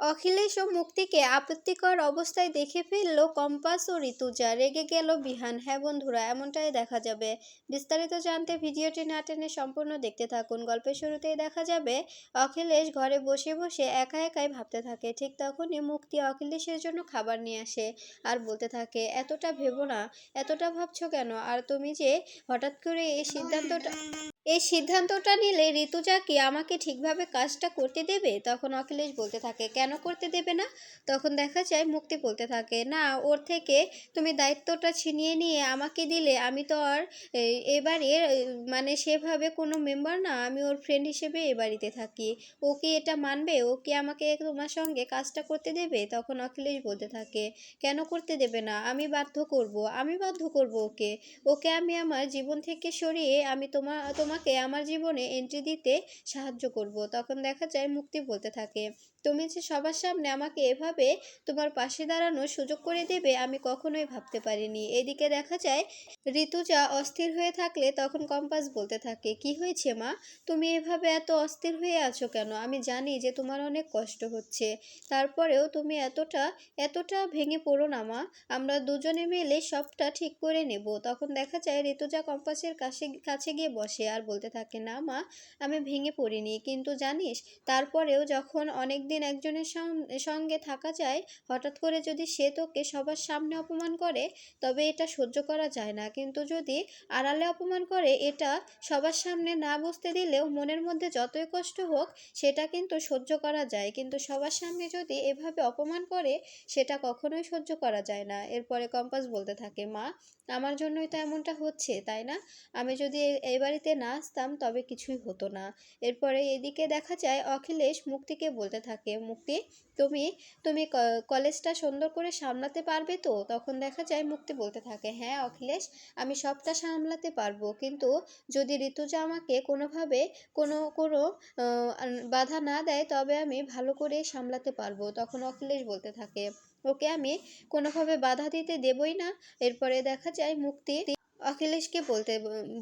অখিলেশ ও মুক্তিকে আপত্তিকর অবস্থায় দেখে ফেলল কম্পাস ও ঋতুজা। রেগে গেল বিহান। হ্যাঁ বন্ধুরা, এমনটাই দেখা যাবে। বিস্তারিত জানতে ভিডিওটি না টেনে সম্পূর্ণ দেখতে থাকুন। গল্পের শুরুতেই দেখা যাবে, অখিলেশ ঘরে বসে বসে একা একাই ভাবতে থাকে। ঠিক তখনই মুক্তি অখিলেশের জন্য খাবার নিয়ে আসে আর বলতে থাকে, এতটা ভেবো না, এতটা ভাবছ কেন? আর তুমি যে হঠাৎ করে এই সিদ্ধান্তটা এই সিদ্ধান্তটা নিলে ঋতুজা কি আমাকে ঠিকভাবে কাজটা করতে দেবে? তখন অখিলেশ বলতে থাকে, কেন করতে দেবে না? তখন দেখা যায় মুক্তি বলতে থাকে, না, ওর থেকে তুমি দায়িত্বটা ছিনিয়ে নিয়ে আমাকে দিলে আমি তো আর এবারে মানে সেভাবে কোনো মেম্বার না, আমি ওর ফ্রেন্ড হিসেবে এ বাড়িতে থাকি। ও কি এটা মানবে? ও কি আমাকে তোমার সঙ্গে কাজটা করতে দেবে? তখন অখিলেশ বলতে থাকে, কেন করতে দেবে না? আমি বাধ্য করব। আমি বাধ্য করব ওকে। ওকে আমি আমার জীবন থেকে সরিয়ে আমি তোমার তোমার তোমাকে আমার জীবনে এন্ট্রি দিতে সাহায্য করব। তখন দেখা যায় মুক্তি বলতে থাকে। তুমি যে সবার সামনে আমাকে এভাবে তোমার পাশে দাঁড়ানোর সুযোগ করে দেবে, আমি কখনোই ভাবতে পারিনি। এদিকে দেখা যায় ঋতুজা অস্থির হয়ে থাকলে তখন কম্পাস বলতে থাকে, কি হয়েছে মা? তুমি এভাবে এত অস্থির হয়ে আছো কেন? আমি জানি যে তোমার অনেক কষ্ট হচ্ছে। তারপরেও তুমি এতটা এতটা ভেঙে পড়ো না মা। আমরা দুজনে মিলে সবটা ঠিক করে নেব। তখন দেখা যায় ঋতুজা কম্পাসের কাছে কাছে গিয়ে বসে। আর বলতে থাকে, না মা, আমি ভেঙে পড়িনি। কিন্তু জানিস, তারপরেও যখন অনেক দিন একজনের সঙ্গে থাকা যায়, হঠাৎ করে যদি সে তোকে সবার সামনে অপমান করে, তবে এটা সহ্য করা যায় না। কিন্তু যদি আড়ালে অপমান করে, এটা সবার সামনে না বসতে দিলেও মনের মধ্যে যতই কষ্ট হোক, সেটা কিন্তু সহ্য করা যায়। কিন্তু সবার সামনে যদি এভাবে অপমান করে, সেটা কখনোই সহ্য করা যায় না। এরপরে কম্পাস বলতে থাকে, মা আমার জন্যই তো এমনটা হচ্ছে, তাই না? আমি যদি এই বাড়িতে না আসতাম তবে কিছুই হতো না। এরপরে এদিকে দেখা যায় অখিলেশ মুক্তিকে বলতে থাকে, মুক্তি, তুমি তুমি কলেজটা সুন্দর করে সামলাতে পারবে তো? তখন দেখা যায় মুক্তি বলতে থাকে হ্যাঁ অখিলেশ, আমি সবটা সামলাতে পারব। কিন্তু যদি ঋতুজা আমাকে কোনোভাবে কোনো কোনো বাধা না দেয় তবে আমি ভালো করে সামলাতে পারব। তখন অখিলেশ বলতে থাকে ওকে আমি কোনোভাবে বাধা দিতে দেবই না। এরপরে দেখা যায় মুক্তি অখিলেশকে বলতে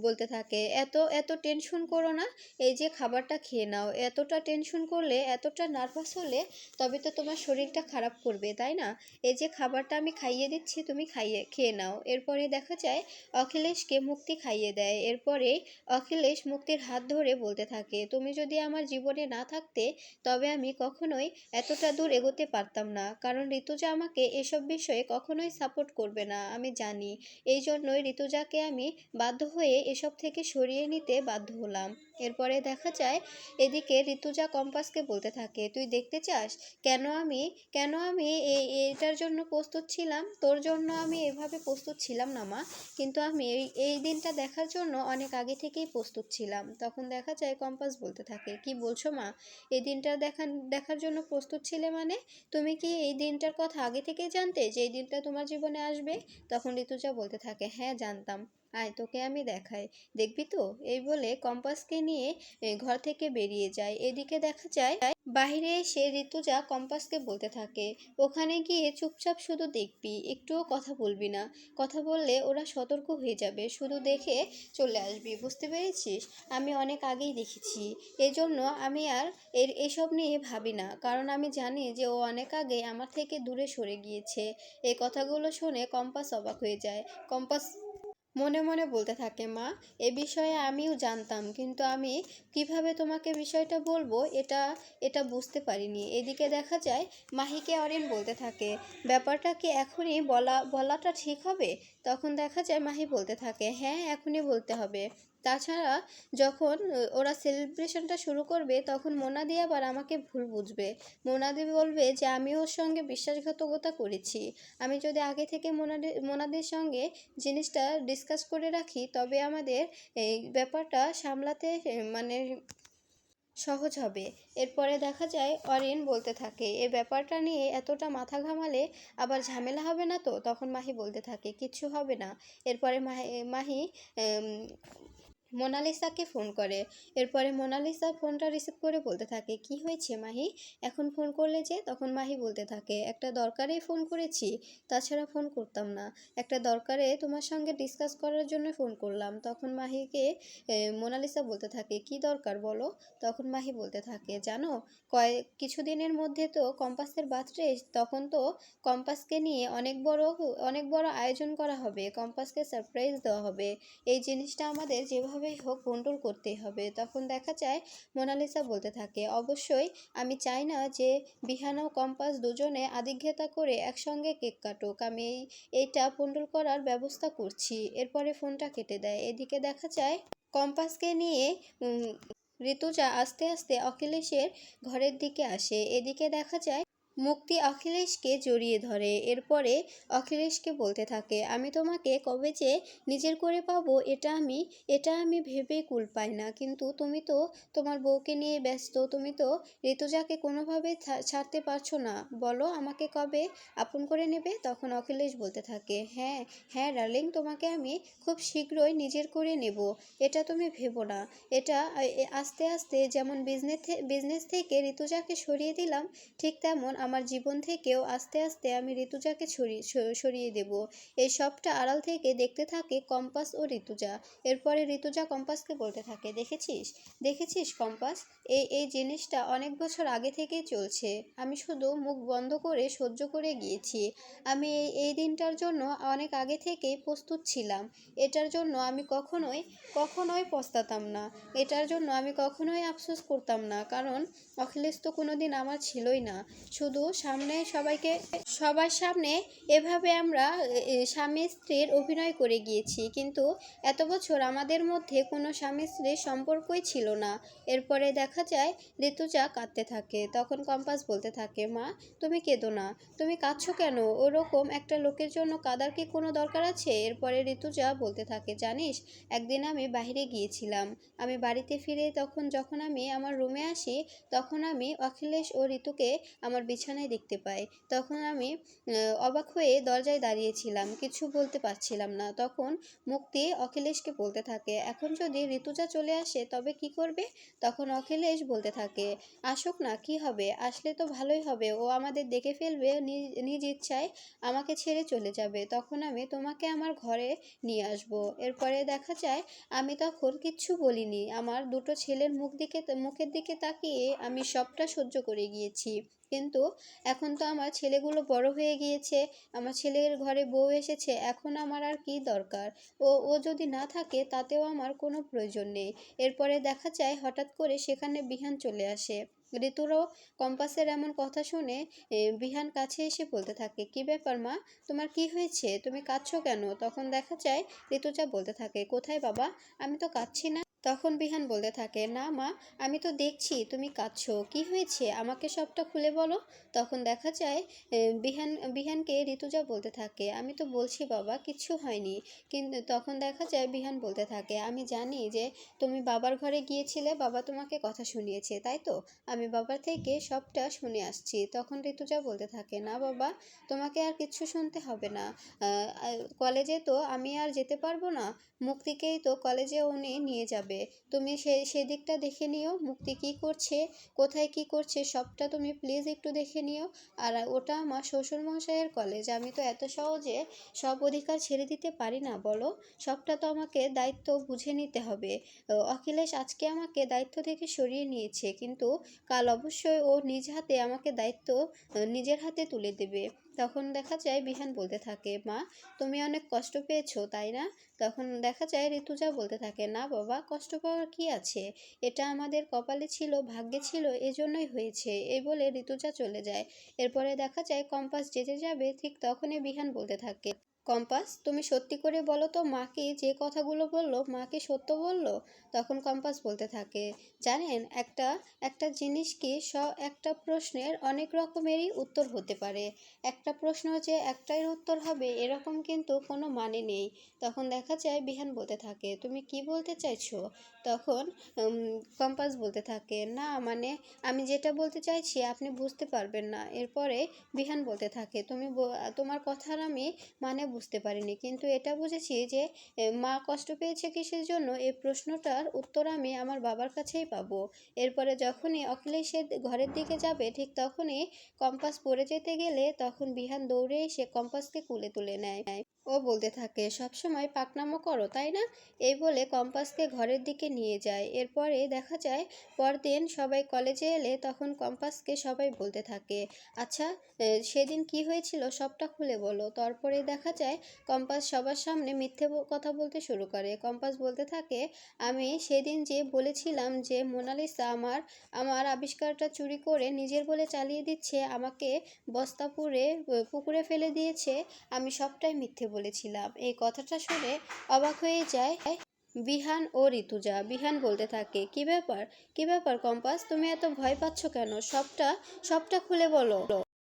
বলতে থাকে, এত এত টেনশন করো না, এই যে খাবারটা খেয়ে নাও, এতটা টেনশন করলে, এতটা নার্ভাস হলে তবে তো তোমার শরীরটা খারাপ করবে, তাই না? এই যে খাবারটা আমি খাইয়ে দিচ্ছি, তুমি খাইয়ে, খেয়ে নাও। এরপরে দেখা যায়, অখিলেশকে মুক্তি খাইয়ে দেয়। এরপরে অখিলেশ মুক্তির হাত ধরে বলতে থাকে, তুমি যদি আমার জীবনে না থাকতে, তবে আমি কখনোই এতটা দূর এগোতে পারতাম না। কারণ ঋতুজা আমাকে এসব বিষয়ে কখনোই সাপোর্ট করবে না, আমি জানি। এই জন্যই ঋতুজাকে আমি বাধ্য হয়ে এসব থেকে সরিয়ে নিতে বাধ্য হলাম। এরপরে দেখা যায়, এদিকে ঋতুজা কম্পাসকে বলতে থাকে, তুই দেখতে চাস? কেন আমি কেন আমি এই এটার জন্য প্রস্তুত ছিলাম? তোর জন্য আমি এভাবে প্রস্তুত ছিলাম না, মা। কিন্তু আমি এই এই দিনটা দেখার জন্য অনেক আগে থেকেই প্রস্তুত ছিলাম। তখন দেখা যায় কম্পাস বলতে থাকে, কি বলছো, মা? এই দিনটা দেখান, দেখার জন্য প্রস্তুত ছিলে মানে? তুমি কি এই দিনটার কথা আগে থেকেই জানতে যে এই দিনটা তোমার জীবনে আসবে? তখন ঋতুজা বলতে থাকে হ্যাঁ জানতাম। আয়, তোকে আমি দেখাই। দেখবি তো? এই বলে কম্পাসকে নিয়ে ঘর থেকে বেরিয়ে যায়। এদিকে দেখা যায় বাইরে এসে ঋতুজা কম্পাসকে বলতে থাকে, ওখানে গিয়ে চুপচাপ শুধু দেখবি, একটুও কথা বলবি না। কথা বললে ওরা সতর্ক হয়ে যাবে, শুধু দেখে চলে আসবি, বুঝতে পেরেছিস? আমি অনেক আগেই দেখেছি। এজন্য আমি আর এর, এসব নিয়ে ভাবি না, কারণ আমি জানি যে ও অনেক আগে আমার থেকে দূরে সরে গিয়েছে। এই কথাগুলো শুনে কম্পাস অবাক হয়ে যায়। কম্পাস মনে মনে বলতে থাকে, মা, এ বিষয়ে আমিও জানতাম, কিন্তু আমি কীভাবে তোমাকে বিষয়টা বলব এটা এটা বুঝতে পারিনি। এদিকে দেখা যায়, মাহিকে অরিন বলতে থাকে, ব্যাপারটা কি এখনই বলা, বলাটা ঠিক হবে? তখন দেখা যায়, মাহি বলতে থাকে হ্যাঁ এখনই বলতে হবে। তাছাড়া যখন ওরা সেলিব্রেশনটা শুরু করবে, তখন মোনাদি আবার আমাকে ভুল বুঝবে। মোনাদি বলবে যে, আমি ওর সঙ্গে বিশ্বাসঘাতকতা করেছি। আমি যদি আগে থেকে মোনাদি মোনাদির সঙ্গে জিনিসটা ডিসকাস করে রাখি, তবে আমাদের এই ব্যাপারটা সামলাতে মানে সহজ হবে। এরপরে দেখা যায়, অরিন বলতে থাকে, এ ব্যাপারটা নিয়ে এতটা মাথা ঘামালে আবার ঝামেলা হবে না তো? তখন মাহি বলতে থাকে, কিচ্ছু হবে না। এরপরে মাহি মাহি মোনালিসাকে ফোন করে। এরপরে মোনালিসা ফোনটা রিসিভ করে বলতে থাকে, কি হয়েছে মাহি? এখন ফোন করলে যে? তখন মাহি বলতে থাকে, একটা দরকারেই ফোন করেছি, তাছাড়া ফোন করতাম না। একটা দরকারে তোমার সঙ্গে ডিসকাস করার জন্য ফোন করলাম। তখন মাহিকে মোনালিসা বলতে থাকে, কি দরকার বলো? তখন মাহি বলতে থাকে, জানো কয়েক কিছুদিনের মধ্যে তো কম্পাসের বার্থডে, তখন তো কম্পাসকে নিয়ে অনেক বড় অনেক বড় আয়োজন করা হবে। কম্পাসকে সারপ্রাইজ দেওয়া হবে। এই জিনিসটা আমাদের যেভাবেই হোক কন্ট্রোল করতেই হবে। তখন দেখা যায় মোনালিসা বলতে থাকে, অবশ্যই আমি চাই না যে বিহান ও কম্পাস দুজনে আদিঘেতা করে একসঙ্গে কেক কাটুক। আমি এই এইটা কন্ট্রোল করার ব্যবস্থা করছি। এরপরে ফোনটা কেটে দেয়। এদিকে দেখা যায় কম্পাসকে নিয়ে ঋতুজা আস্তে আস্তে অখিলেশের ঘরের দিকে আসে। এদিকে দেখা যায় মুক্তি অখিলেশকে জড়িয়ে ধরে। এরপরে অখিলেশকে বলতে থাকে, আমি তোমাকে কবে যে নিজের করে পাবো, এটা আমি এটা আমি ভেবেই কুল পাই না। কিন্তু তুমি তো তোমার বউকে নিয়ে ব্যস্ত, তুমি তো ঋতুজাকে কোনোভাবে ছাড়তে পারছ না। বলো, আমাকে কবে আপন করে নেবে? তখন অখিলেশ বলতে থাকে হ্যাঁ হ্যাঁ ডার্লিং, তোমাকে আমি খুব শীঘ্রই নিজের করে নেব। এটা তুমি ভেবো না। এটা আস্তে আস্তে যেমন বিজনেস বিজনেস থেকে ঋতুজাকে সরিয়ে দিলাম, ঠিক তেমন আমার জীবন থেকেও আস্তে আস্তে আমি ঋতুজাকে ছড়িয়ে সরিয়ে দেব। এই সবটা আড়াল থেকে দেখতে থাকে কম্পাস ও ঋতুজা। এরপরে ঋতুজা কম্পাসকে বলতে থাকে, দেখেছিস? দেখেছিস কম্পাস? এই এই জিনিসটা অনেক বছর আগে থেকেই চলছে। আমি শুধু মুখ বন্ধ করে সহ্য করে গিয়েছি। আমি এই এই দিনটার জন্য অনেক আগে থেকেই প্রস্তুত ছিলাম। এটার জন্য আমি কখনোই কখনোই পস্তাতাম না। এটার জন্য আমি কখনোই আফসোস করতাম না। কারণ অখিলেশ তো কোনোদিন আমার ছিলই না। শুধু সামনে সবাইকে, সবার সামনে এভাবে আমরা স্বামী স্ত্রীর অভিনয় করে গিয়েছি। কিন্তু এত বছর আমাদের মধ্যে কোনো স্বামী স্ত্রীর সম্পর্কই ছিল না। এরপরে দেখা যায়, ঋতুজা কাঁদতে থাকে। তখন কম্পাস বলতে থাকে, মা, তুমি কেঁদো না। তুমি কাঁদছো কেন? ওরকম একটা লোকের জন্য কাদার কি কোনো দরকার আছে? এরপরে ঋতুজা বলতে থাকে, জানিস, একদিন আমি বাইরে গিয়েছিলাম। আমি বাড়িতে ফিরে তখন যখন আমি আমার রুমে আসি, তখন আমি অখিলেশ ও ঋতুকে আমার বিছানায় দেখতে পাই তখন আমি অবাক হয়ে দরজায় দাঁড়িয়েছিলাম, কিছু বলতে পারছিলাম না। তখন মুক্তি অখিলেশকে বলতে থাকে, এখন যদি ঋতুজা চলে আসে, তবে কি করবে? তখন অখিলেশ বলতে থাকে, আসুক না, কি হবে? আসলে তো ভালোই হবে। ও আমাদের দেখে ফেলবে নিজ ইচ্ছায় আমাকে ছেড়ে চলে যাবে। তখন আমি তোমাকে আমার ঘরে নিয়ে আসব। এরপরে দেখা যায়, আমি তখন কিচ্ছু বলিনি। আমার দুটো ছেলের মুখ দিকে, মুখের দিকে তাকিয়ে আমি সবটা সহ্য করে গিয়েছি। কিন্তু এখন তো আমার ছেলেগুলো বড় হয়ে গিয়েছে, আমার ছেলের ঘরে বউ এসেছে, এখন আমার আর কি দরকার? ও ও যদি না থাকে তাতেও আমার কোনো প্রয়োজন নেই। এরপরে দেখা যায় হঠাৎ করে সেখানে বিহান চলে আসে। ঋতুরও কম্পাসের এমন কথা শুনে বিহান কাছে এসে বলতে থাকে, কি ব্যাপার মা? তোমার কি হয়েছে? তুমি কাঁদছো কেন? তখন দেখা যায় ঋতুজা বলতে থাকে, কোথায় বাবা? আমি তো কাঁদছি না। তখন বিহান বলতে থাকে, না মা, আমি তো দেখছি, তুমি কাঁদছো। কি হয়েছে? আমাকে সবটা খুলে বলো। তখন দেখা যায় বিহান, বিহানকে ঋতুজা বলতে থাকে, আমি তো বলছি বাবা, কিচ্ছু হয়নি। কিন্তু তখন দেখা যায়, বিহান বলতে থাকে, আমি জানি যে তুমি বাবার ঘরে গিয়েছিলে, বাবা তোমাকে কথা শুনিয়েছে, তাই তো? আমি বাবার থেকে সবটা শুনে আসছি। তখন ঋতুজা বলতে থাকে, না বাবা, তোমাকে আর কিচ্ছু শুনতে হবে না। কলেজে তো আমি আর যেতে পারব না। মুক্তিকেই তো কলেজে উনি নিয়ে যাবে। তুমি সে, সেদিকটা দেখে নিও, মুক্তি কি করছে, কোথায় কি করছে, সবটা তুমি প্লিজ একটু দেখে নিও। আর ওটা আমার শ্বশুর শ্বশুরমশাইয়ের কলেজ আমি তো এত সহজে সব অধিকার ছেড়ে দিতে পারি না, বলো? সবটা তো আমাকে দায়িত্ব বুঝে নিতে হবে। অখিলেশ আজকে আমাকে দায়িত্ব থেকে সরিয়ে নিয়েছে, কিন্তু কাল অবশ্যই ও নিজ হাতে আমাকে দায়িত্ব নিজের হাতে তুলে দেবে। তখন দেখা যায় বিহান বলতে থাকে, মা, তুমি অনেক কষ্ট পেয়েছ, তাই না? তখন দেখা যায় ঋতুজা বলতে থাকে, না বাবা, কষ্ট পাওয়ার কি আছে? এটা আমাদের কপালে ছিল, ভাগ্যে ছিল, এজন্যই হয়েছে। এই বলে ঋতুজা চলে যায়। এরপরে দেখা যায় কম্পাস যেতে যাবে, ঠিক তখনই বিহান বলতে থাকে কম্পাস, তুমি সত্যি করে বলো তো মাকে যে কথাগুলো বলল, মাকে সত্য বলল? তখন কম্পাস বলতে থাকে, জানেন, একটা একটা জিনিস কি স, একটা প্রশ্নের অনেক রকমেরই উত্তর হতে পারে। একটা প্রশ্ন যে একটাই উত্তর হবে, এরকম কিন্তু কোনো মানে নেই। তখন দেখা যায় বিহান বলতে থাকে, তুমি কি বলতে চাইছো? তখন কম্পাস বলতে থাকে, না মানে আমি যেটা বলতে চাইছি আপনি বুঝতে পারবেন না। এরপরে বিহান বলতে থাকে, তুমি তোমার কথার আমি মানে বুঝতে পারিনি। কিন্তু এটা বুঝেছি যে মা কষ্ট পেয়েছে কিসের জন্য? এই প্রশ্নটার উত্তর আমি আমার বাবার কাছেই পাবো। এরপরে যখনই অখিলেশের ঘরের দিকে যাবে, ঠিক তখনই কম্পাস পড়ে যেতে গেলে তখন বিহান দৌড়ে এসে কম্পাসকে কুলে তুলে নেয়। ও বলতে থাকে সবসময় পাকনামো করো, তাই না? এই বলে কম্পাসকে ঘরের দিকে নিয়ে যায়। এরপরে দেখা যায়, পরদিন সবাই কলেজে এলে তখন কম্পাসকে সবাই বলতে থাকে আচ্ছা সেদিন কি হয়েছিল সবটা খুলে বলো। তারপরে দেখা যায়, কম্পাস সবার সামনে মিথ্যে কথা বলতে শুরু করে। কম্পাস বলতে থাকে, আমি সেদিন যে বলেছিলাম যে মোনালিসা আমার আমার আবিষ্কারটা চুরি করে নিজের বলে চালিয়ে দিচ্ছে, আমাকে বস্তা পুরে পুকুরে ফেলে দিয়েছে, আমি সবটাই মিথ্যে বলেছিলাম। এই কথাটা শুনে অবাক হয়ে যায় বিহান ও ঋতুজা। বিহান বলতে থাকে, কি ব্যাপার? কি ব্যাপার কম্পাস? তুমি এত ভয় পাচ্ছ কেন? সবটা সবটা খুলে বলো।